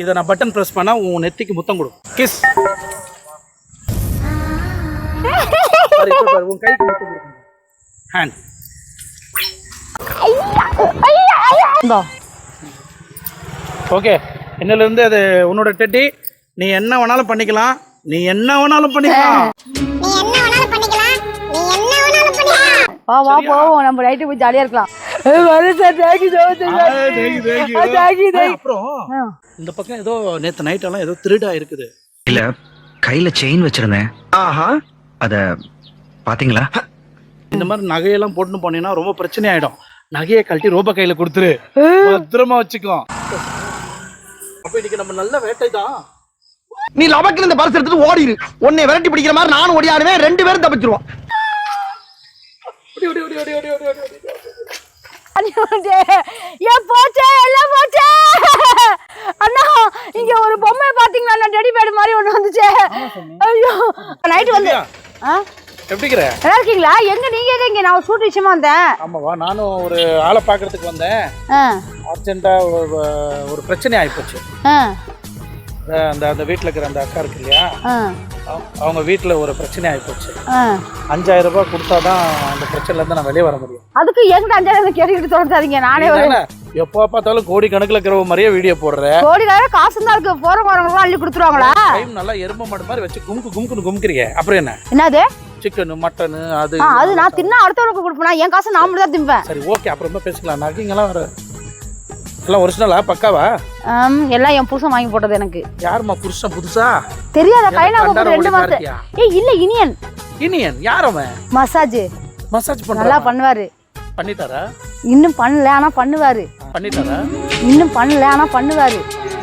இதை நான் button press பண்ணா உன் நெத்திக்கு முத்தம் கொடு கிஸ் உன் கைக்கு முத்தம் கொடு ஹேண்ட் ஓகே இன்னிலிருந்து அது உன்னோட டெட்டி நீ என்ன வேணாலும் பண்ணிக்கலாம். நீ என்ன வேணாலும் பண்ணிக்கலாம். நீ என்ன வேணாலும் பண்ணிக்கலாம். நீ என்ன வேணாலும் பண்ணிக்கலாம். வா வா போவோம். நம்ம நைட்டு போய் ஜாலியா இருக்கலாம். அப்புறம் இந்த பக்கம் ஏதோ நேத்து நைட் எல்லாம் ஏதோ திருடா இருக்குது. இல்ல கையில செயின் வச்சிருந்தேன். ஆஹா. அத பாத்தீங்களா? இந்த மாதிரி நகையெல்லாம் போட்டுன்னு போனீங்கன்னா ரொம்ப பிரச்சனை ஆயிடும் நகையை கழட்டி ரோப கையில கொடுத்துரு. பத்திரமா வச்சுக்கோ. அப்ப இன்னைக்கு நம்ம நல்ல வேட்டை தான். நீ லபக்குன்னு இந்த பரிசு எடுத்துட்டு ஓடிரு. உன்னை விரட்டி பிடிக்கிற மாதிரி நானும் ஓடியாடுவேன் ரெண்டு பேரும் தப்பிச்சிருவோம். ஏன் போச்சே எல்லாம் போச்சே. அண்ணா இங்க ஒரு பொம்மை பாத்தீங்களா அண்ணா டெடி பேட் மாதிரி ஒண்ணு வந்துச்சே. ஐயோ நைட்டு வந்து ஆ? எப்படிங்கிற நல்லா இருக்கீங்களா? எங்க நீங்க எங்க இங்க? நான் ஷூட் விஷயமா வந்தேன். ஆமாவா நானும் ஒரு ஆளை பார்க்கறதுக்கு வந்தேன். அர்ஜென்ட்டா ஒரு ஒரு பிரச்சனை ஆயிப்போச்சு. அந்த அந்த வீட்டில் இருக்கிற அந்த அக்கா இருக்கு இல்லையா? அவங்க வீட்டில் ஒரு பிரச்சனை ஆயிப்போச்சு ஆ. அஞ்சாயிரம் ரூபாய் கொடுத்தாதான் அந்த பிரச்சனைலேருந்து நான் வெளியே வர முடியும். அதுக்கு என்கிட்ட அஞ்சாயிரம் கேட்டுக்கிட்டு தொடர்ந்தாதீங்க நானே தானே எப்போ பார்த்தாலும் கோடி கணக்கில் இருக்கிற மாதிரியே வீடியோ போடுற. கோடிக்காக காசு தான் இருக்கு போற போறவங்க அள்ளி கொடுத்துருவாங்களா? டைம் நல்லா எருமை மாடு மாதிரி வச்சு கும்கு கும்குன்னு கும்க்கிறீங்க அப்புறம் என்ன? என்னது? சிக்கனு மட்டனு அது அது நான் தின்னா அடுத்தவங்களுக்கு கொடுப்பேனா? என் காசு நான் மட்டும் தான் திம்பேன். சரி ஓகே அப்புறமா பேசிக்கலாம். நகைங்கெல்லாம் வர எல்லாம் ஒரிஜினலா பக்காவா? ஆம், எல்லாம் என் புருஷன் வாங்கி போட்டது எனக்கு. யாரும்மா புருஷன் புதுசா? தெரியாத எனக்கு கொடுத்து ரெண்டு ஓடி ஏய் இல்ல இனியன். இனியன்? யார் அவன்? மசாஜ். மசாஜ் நல்லா பண்ணுவாரு. பண்ணிட்டாரா? இன்னும் பண்ணல ஆனா பண்ணுவாரு. பண்ணிட்டாரா? இன்னும் பண்ணல ஆனா பண்ணுவாரு.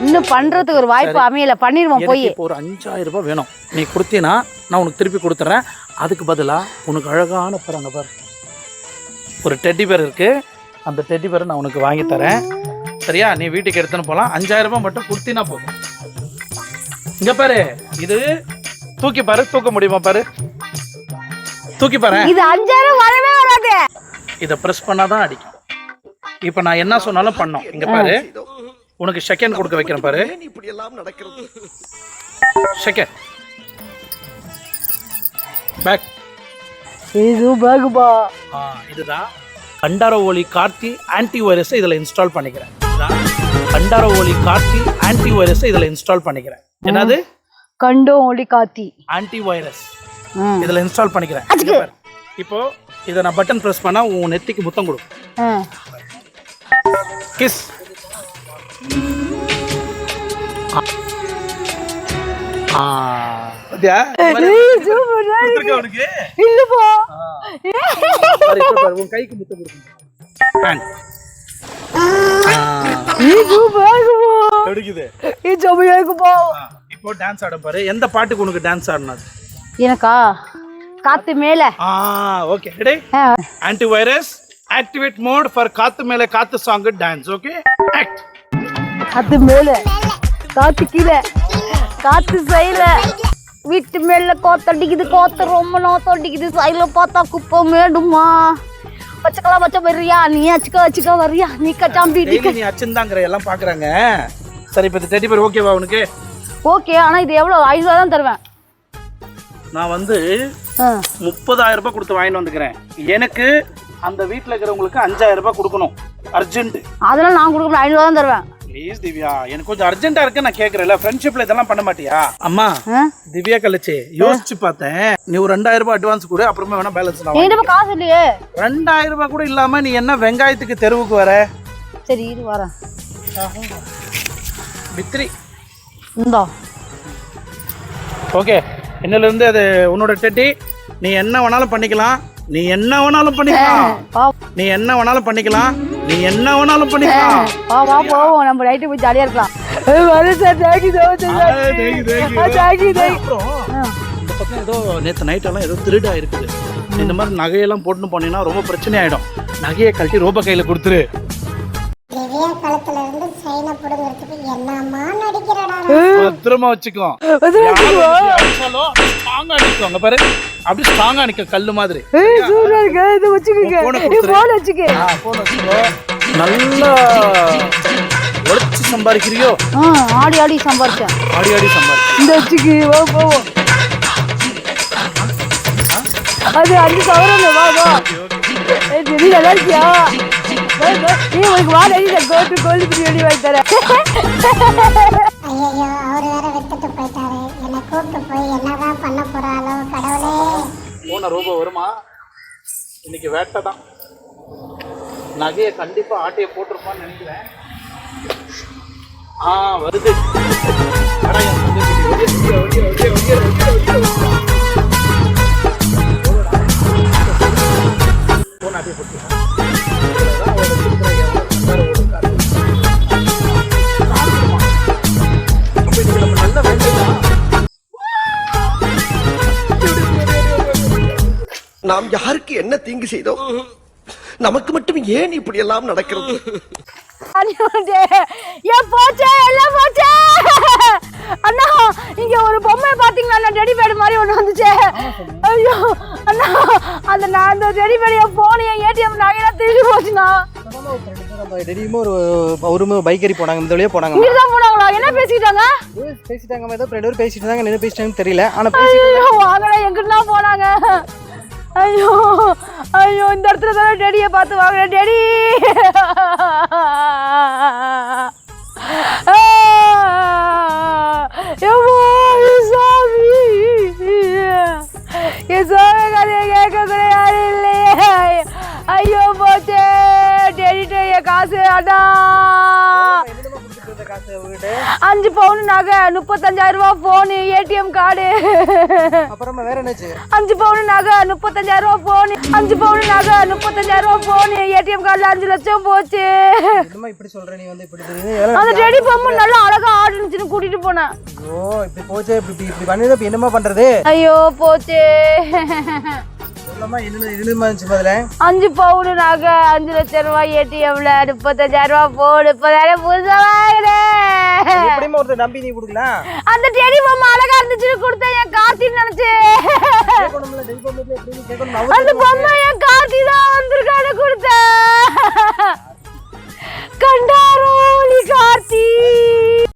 இன்னும் பண்றதுக்கு ஒரு வாய்ப்பு அமையல. பண்ணிடுவோம் போய். எனக்கு இப்போ ஒரு அஞ்சாயிரம் ரூபாய் வேணும். நீ கொடுத்தீனா நான் உனக்கு திருப்பி கொடுத்துட்றேன் அதுக்கு பதிலா உனக்கு அழகான பாருங்க பாரு. ஒரு டெட்டி பேர் இருக்கு. அந்த டெட்டி பேரை நான் உனக்கு வாங்கி தரேன். சரியா? நீ வீட்டுக்கு எடுத்துன்னு போகலாம் அஞ்சாயிரம் ரூபாய் மட்டும் கொடுத்தீனா போதும். இங்க பாரு இது தூக்கி பாரு தூக்க முடியுமா பாரு? தூக்கி பாரு. இது அஞ்சாயிரம் வரவே வராது. இதை ப்ரெஸ் பண்ணாதான் அடிக்கும். இப்போ நான் என்ன சொன்னாலும் பண்ணோம். இங்க பாரு உனக்கு செகண்ட் கொடுக்க வைக்கிறேன் பாரு. இப்படி செகண்ட் பேக் இது பாகுபா இதுதான். கண்டார ஒலி கார்த்தி ஆன்டி வைரஸை இதில் இன்ஸ்டால் பண்ணிக்கிறேன். கண்டார ஒலி கார்த்தி ஆன்டி வைரஸை இதில் இன்ஸ்டால் பண்ணிக்கிறேன். என்னது? கண்டோம் ஒளி காத்தி ஆன்டி வைரஸ். இதில் இன்ஸ்டால் பண்ணிக்கிறேன். இப்போ இதை நான் பட்டன் ப்ரெஸ் பண்ணா உன் நெத்திக்கு முத்தம் கொடு. ஆ. கிஸ் ஆ. பாத்தியா? ஏய், இப்போ டான்ஸ் ஆட பாரு. எந்த பாட்டுக்கு உனக்கு டான்ஸ் ஆடினது எனக்கா? காத்து மேல. ஆ okay ready. Anti virus activate mode for காத்து மேலே காத்து சாங் டான்ஸ் ஓகே ஆக்ட் காத்து மேல. காத்து கீழே. காத்து சைல வீட்டு மேல கோத்தடிக்குது கோத்த ரொம்ப நாத்தடிக்குது சைல பார்த்தா குப்பை மேடுமா? பச்சைக்கலாம் பச்சை வர்றியா நீ அச்சுக்கா அச்சுக்கா வர்றியா நீ கச்சாம்பி நீ அச்சுந்தாங்கிற எல்லாம் பாக்குறாங்க. சரி இப்போ தேர்ட்டி பேர் ஓகேவா உனக்கு? ஓகே ஆனா இது எவ்வளவு ஐநூறுவா தான் தருவேன். நான் வந்து. முப்பதாயிரம் ரூபாய் கொடுத்து வாங்கிட்டு வந்துக்கிறேன். எனக்கு அந்த வீட்டில் இருக்கிறவங்களுக்கு அஞ்சாயிரம் ரூபாய் கொடுக்கணும். அர்ஜென்ட். அதெல்லாம் நான் கொடுக்க ஐநூறுவா தான் தருவேன். ப்ளீஸ் திவ்யா எனக்கு கொஞ்சம் அர்ஜென்ட்டா இருக்கு நான் கேட்கறேன்ல ஃப்ரெண்ட்ஷிப்ல இதெல்லாம் பண்ண மாட்டியா? அம்மா? திவ்யா கழிச்சு யோசிச்சு பார்த்தேன். நீ ஒரு ரெண்டாயிரம் ரூபாய் அட்வான்ஸ் கொடு அப்புறமா வேணா பேலன்ஸ் என்கிட்ட காசு இல்லையே. ரெண்டாயிரம் ரூபாய் கூட இல்லாம நீ என்ன வெங்காயத்துக்கு தெருவுக்கு வர? சரி இரு வரேன். பித்ரி இந்தா. ஓகே. இன்னில இருந்து அது உன்னோட டெட்டி நீ என்ன வேணாலும் பண்ணிக்கலாம். நீ என்ன வேணாலும் பண்ணிக்கலாம். நீ என்ன வேணாலும் பண்ணிக்கலாம். நீ என்ன வேணாலும் பண்ணிக்கலாம். வா வா போவோம். நம்ம நைட்டு போய் ஜாலியா இருக்கலாம். வரேன் sir thank you so much thank you thank you அப்புறம் இந்த பக்கம் ஏதோ நேற்று நைட்டெல்லாம் ஏதோ திருடா இருக்குது. இந்த மாதிரி நகையெல்லாம் போட்டுன்னு போனீங்கன்னா ரொம்ப பிரச்சனை ஆயிடும். நகையை கழட்டி ரோப கையில கொடுத்துரு. கழுத்துல இருந்து செயினை பிடுங்கிறதுக்கு என்னம்மா நடிக்கிறடா பத்திரமா வச்சுக்கோ. ஸ்ட்ராங்கா நிக்கும் அங்க பாரு அப்படி ஸ்ட்ராங்கா நிக்க கல்லு மாதிரி. ஏய் சூப்பரா இருக்கு. இது வச்சுக்கோங்க. ஏய். போன் வச்சுக்க. வச்சுக்கோ. நல்லா உழைச்சி சம்பாதிக்கிறியோ? ஆடி ஆடி சம்பாரிச்சேன். ஆடி ஆடி சம்பாதி இந்த வச்சுக்கு வா போவோம் அது அஞ்சு சவரம் வா வா. ஏய், ஜெனி நல்லா இருக்கியா? வா, வா. நீ உனக்கு வா ரெடி கோட்டு கோழி பிரியாணி வாங்கி தரேன்? ஐயோ அவர் வேற விட்டுட்டு போயிட்டாரு. என்னை கூப்பிட்டு போய் என்னதான் பண்ண போறாளோ கடவுளே. போன ரூபாய் வருமா? இன்னைக்கு வேட்டை தான். நகையை கண்டிப்பா ஆட்டையை போட்டிருப்பான்னு நினைக்கிறேன். ஆ வருது. நாம் யாருக்கு என்ன தீங்கு செய்தோம் நமக்கு மட்டும் ஏன் இப்படி எல்லாம் நடக்கிறது போச்சே எல்லாம் போச்சே? அண்ணா இங்க ஒரு பொம்மை பாத்தீங்களா பேடு மாதிரி ஒண்ணு வந்துச்சே. ஐயோ அண்ணா அந்த நான் அந்த என் போன் என் ஏடிஎம் நகையெல்லாம் திருடி போச்சுண்ணா. நம்ம திடீர்னு ஒரு ஒரு பைக்கரி போனாங்க இந்த வழியா போனாங்க இங்க தான் போனாங்களா? என்ன பேசிக்கிட்டாங்க பேசிட்டாங்க ஏதோ ரெண்டு பேசிட்டு இருந்தாங்க என்ன பேசிட்டாங்கன்னு தெரியல. ஆனா பேசி ஐயோ ஐயோ இந்த இடத்துல தானே டேடியை பார்த்து வாங்க டேடி. ஐயோ போச்சே. காசு அடா காசு அவங்ககிட்ட அஞ்சு பவுன் நகை முப்பத்தஞ்சாயிரம் ரூபாய் போனு ஏடிஎம் கார்டு அப்புறமா வேற என்னாச்சு? அஞ்சு பவுன் நகை முப்பத்தஞ்சாயிரம் ரூபாய் போனு அஞ்சு பவுன் நகை முப்பத்தஞ்சாயிரம் ரூபாய் போனு ஏடிஎம் கார்டுல அஞ்சு லட்சம் போச்சு. என்னமா இப்படி சொல்ற? நீ வந்து இப்படி அந்த டெடி பொம்மை நல்லா அழகா ஆடுனுச்சுன்னு கூட்டிட்டு போனேன். ஐயோ இப்படி போச்சே இப்படி இப்படி பண்ணி என்னமா பண்றது? ஐயோ போச்சு. அஞ்சு பவுனு நகை அஞ்சு லட்சம் ரூபாய் ஏடிஎம்ல முப்பத்தஞ்சாயிரம் ரூபாய் போடு இப்பதாயிரம் புதுசா அந்த டெடி அழகா இருந்துச்சுன்னு கொடுத்தேன் என் கார்த்தி நினைச்சு. அந்த பொம்மை என் கார்த்தி தான் வந்திருக்கான்னு கொடுத்தேன். கண்டாரோ நீ கார்த்தி?